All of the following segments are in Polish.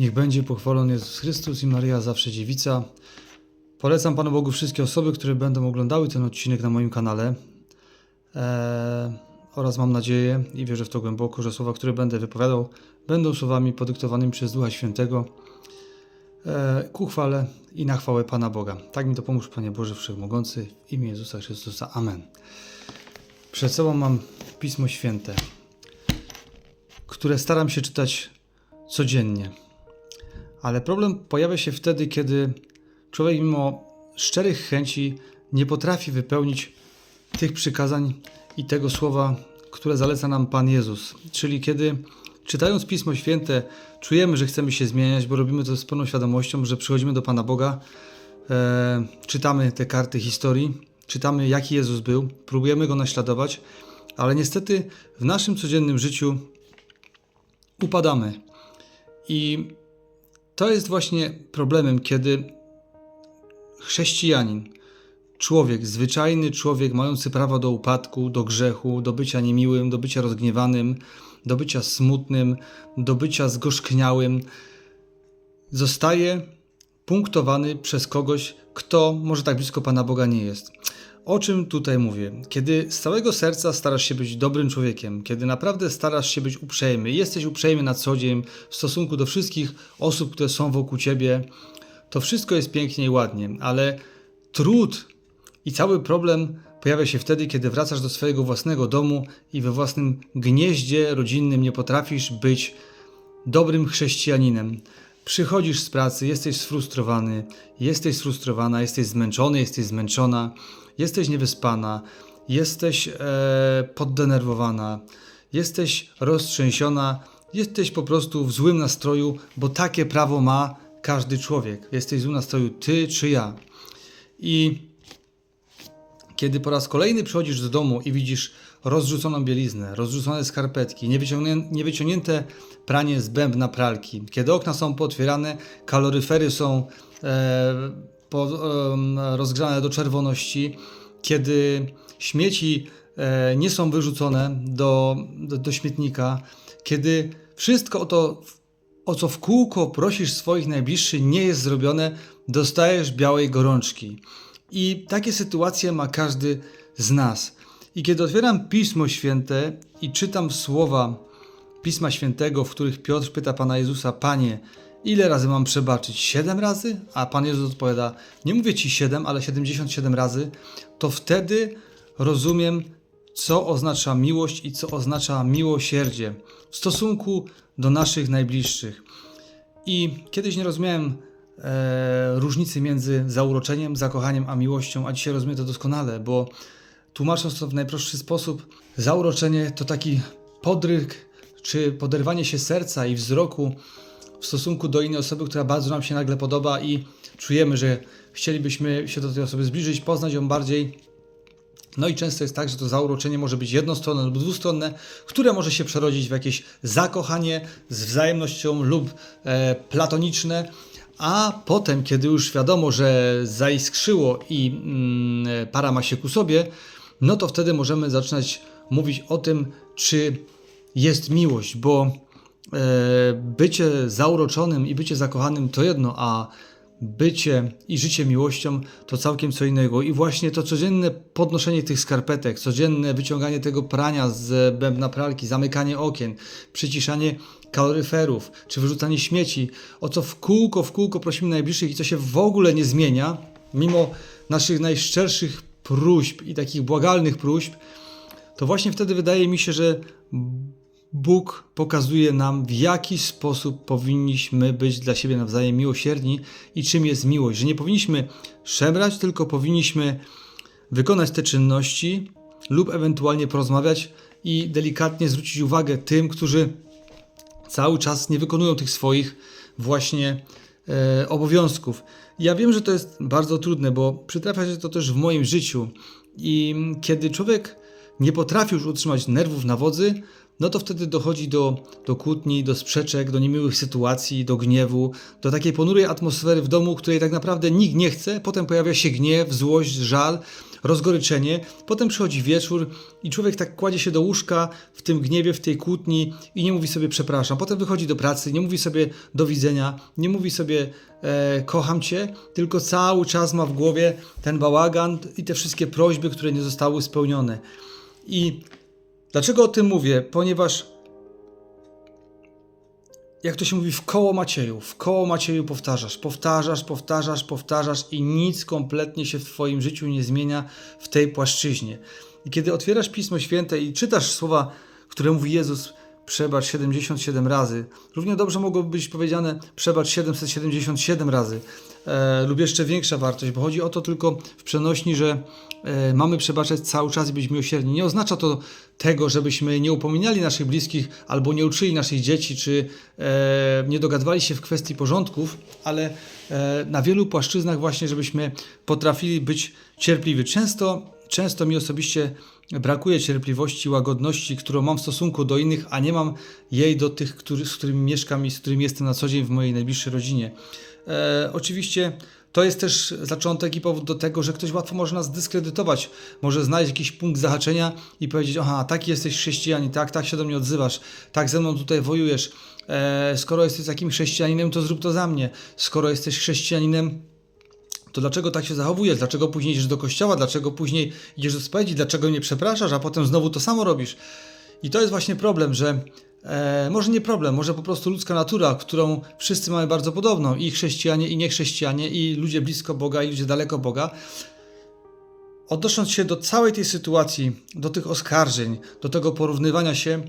Niech będzie pochwalony Jezus Chrystus i Maria zawsze dziewica. Polecam Panu Bogu wszystkie osoby, które będą oglądały ten odcinek na moim kanale. Eee, oraz mam nadzieję i wierzę w to głęboko, że słowa, które będę wypowiadał, będą słowami podyktowanymi przez Ducha Świętego eee, ku chwale i na chwałę Pana Boga. Tak mi to pomóż, Panie Boże Wszechmogący, w imię Jezusa Chrystusa. Amen. Przed sobą mam Pismo Święte, które staram się czytać codziennie. Ale problem pojawia się wtedy, kiedy człowiek mimo szczerych chęci nie potrafi wypełnić tych przykazań i tego słowa, które zaleca nam Pan Jezus. Czyli kiedy czytając Pismo Święte czujemy, że chcemy się zmieniać, bo robimy to z pełną świadomością, że przychodzimy do Pana Boga, e, czytamy te karty historii, czytamy jaki Jezus był, próbujemy Go naśladować, ale niestety w naszym codziennym życiu upadamy. I to jest właśnie problemem, kiedy chrześcijanin, człowiek, zwyczajny człowiek, mający prawo do upadku, do grzechu, do bycia niemiłym, do bycia rozgniewanym, do bycia smutnym, do bycia zgorzkniałym, zostaje punktowany przez kogoś, kto może tak blisko Pana Boga nie jest. O czym tutaj mówię? Kiedy z całego serca starasz się być dobrym człowiekiem, kiedy naprawdę starasz się być uprzejmy, jesteś uprzejmy na co dzień w stosunku do wszystkich osób, które są wokół ciebie, to wszystko jest pięknie i ładnie, ale trud i cały problem pojawia się wtedy, kiedy wracasz do swojego własnego domu i we własnym gnieździe rodzinnym nie potrafisz być dobrym chrześcijaninem. Przychodzisz z pracy, jesteś sfrustrowany, jesteś sfrustrowana, jesteś zmęczony, jesteś zmęczona, jesteś niewyspana, jesteś e, poddenerwowana, jesteś roztrzęsiona, jesteś po prostu w złym nastroju, bo takie prawo ma każdy człowiek. Jesteś w złym nastroju, ty czy ja. I kiedy po raz kolejny przychodzisz do domu i widzisz rozrzuconą bieliznę, rozrzucone skarpetki, niewyciągnię- niewyciągnięte pranie z bębna pralki, kiedy okna są pootwierane, kaloryfery są e, po, rozgrzane do czerwoności, kiedy śmieci e, nie są wyrzucone do, do, do śmietnika, kiedy wszystko to, o co w kółko prosisz swoich najbliższych, nie jest zrobione, dostajesz białej gorączki. I takie sytuacje ma każdy z nas. I kiedy otwieram Pismo Święte i czytam słowa Pisma Świętego, w których Piotr pyta Pana Jezusa, Panie, ile razy mam przebaczyć? Siedem razy? A Pan Jezus odpowiada, nie mówię Ci siedem, ale 77 razy, to wtedy rozumiem, co oznacza miłość i co oznacza miłosierdzie w stosunku do naszych najbliższych. I kiedyś nie rozumiałem e, różnicy między zauroczeniem, zakochaniem a miłością, a dzisiaj rozumiem to doskonale, bo tłumacząc to w najprostszy sposób, zauroczenie to taki podryk czy poderwanie się serca i wzroku w stosunku do innej osoby, która bardzo nam się nagle podoba i czujemy, że chcielibyśmy się do tej osoby zbliżyć, poznać ją bardziej. No i często jest tak, że to zauroczenie może być jednostronne lub dwustronne, które może się przerodzić w jakieś zakochanie z wzajemnością lub e, platoniczne, a potem, kiedy już wiadomo, że zaiskrzyło i mm, para ma się ku sobie, no to wtedy możemy zaczynać mówić o tym, czy jest miłość, bo bycie zauroczonym i bycie zakochanym to jedno, a bycie i życie miłością to całkiem co innego. I właśnie to codzienne podnoszenie tych skarpetek, codzienne wyciąganie tego prania z bębna pralki, zamykanie okien, przyciszanie kaloryferów, czy wyrzucanie śmieci, o co w kółko, w kółko prosimy najbliższych i co się w ogóle nie zmienia, mimo naszych najszczerszych próśb i takich błagalnych próśb, to właśnie wtedy wydaje mi się, że Bóg pokazuje nam, w jaki sposób powinniśmy być dla siebie nawzajem miłosierni i czym jest miłość. Że nie powinniśmy szemrać, tylko powinniśmy wykonać te czynności lub ewentualnie porozmawiać i delikatnie zwrócić uwagę tym, którzy cały czas nie wykonują tych swoich właśnie e, obowiązków. Ja wiem, że to jest bardzo trudne, bo przytrafia się to też w moim życiu. I kiedy człowiek nie potrafi już utrzymać nerwów na wodzy, no to wtedy dochodzi do, do kłótni, do sprzeczek, do niemiłych sytuacji, do gniewu, do takiej ponurej atmosfery w domu, której tak naprawdę nikt nie chce. Potem pojawia się gniew, złość, żal, rozgoryczenie. Potem przychodzi wieczór i człowiek tak kładzie się do łóżka w tym gniewie, w tej kłótni i nie mówi sobie przepraszam. Potem wychodzi do pracy, nie mówi sobie do widzenia, nie mówi sobie e, kocham cię, tylko cały czas ma w głowie ten bałagan i te wszystkie prośby, które nie zostały spełnione. I dlaczego o tym mówię? Ponieważ jak to się mówi, w koło Macieju, w koło Macieju powtarzasz, powtarzasz, powtarzasz, powtarzasz i nic kompletnie się w Twoim życiu nie zmienia w tej płaszczyźnie. I kiedy otwierasz Pismo Święte i czytasz słowa, które mówi Jezus, przebacz 77 razy, równie dobrze mogłoby być powiedziane przebacz 777 razy e, lub jeszcze większa wartość, bo chodzi o to tylko w przenośni, że e, mamy przebaczać cały czas i być miłosierni. Nie oznacza to tego, żebyśmy nie upominali naszych bliskich albo nie uczyli naszych dzieci, czy e, nie dogadywali się w kwestii porządków, ale na wielu płaszczyznach właśnie, żebyśmy potrafili być cierpliwi. Często, często mi osobiście brakuje cierpliwości, łagodności, którą mam w stosunku do innych, a nie mam jej do tych, który, z którymi mieszkam i z którymi jestem na co dzień w mojej najbliższej rodzinie. E, oczywiście to jest też zaczątek i powód do tego, że ktoś łatwo może nas dyskredytować, może znaleźć jakiś punkt zahaczenia i powiedzieć, aha, taki jesteś chrześcijanin, tak, tak się do mnie odzywasz, tak ze mną tutaj wojujesz, e, skoro jesteś takim chrześcijaninem, to zrób to za mnie, skoro jesteś chrześcijaninem, to dlaczego tak się zachowujesz? Dlaczego później idziesz do kościoła? Dlaczego później idziesz do spowiedzi? Dlaczego nie przepraszasz, a potem znowu to samo robisz? I to jest właśnie problem, że e, może nie problem, może po prostu ludzka natura, którą wszyscy mamy bardzo podobną, i chrześcijanie, i niechrześcijanie, i ludzie blisko Boga, i ludzie daleko Boga. Odnosząc się do całej tej sytuacji, do tych oskarżeń, do tego porównywania się,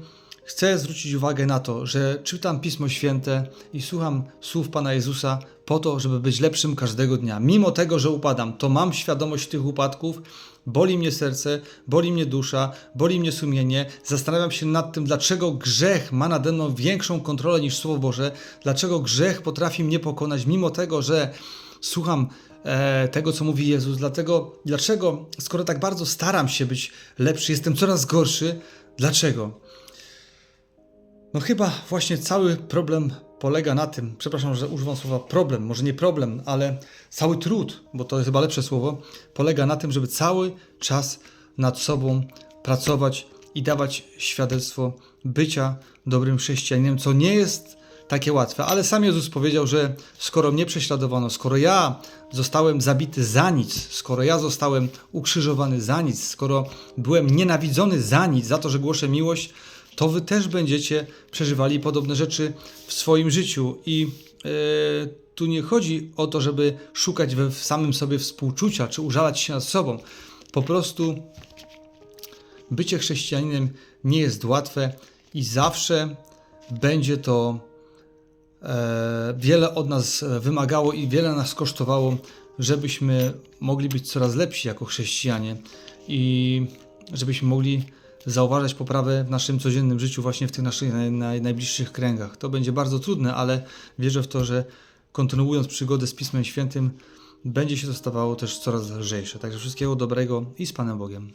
chcę zwrócić uwagę na to, że czytam Pismo Święte i słucham słów Pana Jezusa po to, żeby być lepszym każdego dnia. Mimo tego, że upadam, to mam świadomość tych upadków, boli mnie serce, boli mnie dusza, boli mnie sumienie. Zastanawiam się nad tym, dlaczego grzech ma nade mną większą kontrolę niż Słowo Boże, dlaczego grzech potrafi mnie pokonać, mimo tego, że słucham e, tego, co mówi Jezus. Dlatego, dlaczego, skoro tak bardzo staram się być lepszy, jestem coraz gorszy, dlaczego? No chyba właśnie cały problem polega na tym, przepraszam, że używam słowa problem, może nie problem, ale cały trud, bo to jest chyba lepsze słowo, polega na tym, żeby cały czas nad sobą pracować i dawać świadectwo bycia dobrym chrześcijaninem, co nie jest takie łatwe, ale sam Jezus powiedział, że skoro mnie prześladowano, skoro ja zostałem zabity za nic, skoro ja zostałem ukrzyżowany za nic, skoro byłem nienawidzony za nic, za to, że głoszę miłość, to wy też będziecie przeżywali podobne rzeczy w swoim życiu. I e, tu nie chodzi o to, żeby szukać we w samym sobie współczucia, czy użalać się nad sobą. Po prostu bycie chrześcijaninem nie jest łatwe i zawsze będzie to e, wiele od nas wymagało i wiele nas kosztowało, żebyśmy mogli być coraz lepsi jako chrześcijanie i żebyśmy mogli zauważać poprawę w naszym codziennym życiu, właśnie w tych naszych naj, naj, najbliższych kręgach. To będzie bardzo trudne, ale wierzę w to, że kontynuując przygodę z Pismem Świętym, będzie się to stawało też coraz lżejsze. Także wszystkiego dobrego i z Panem Bogiem.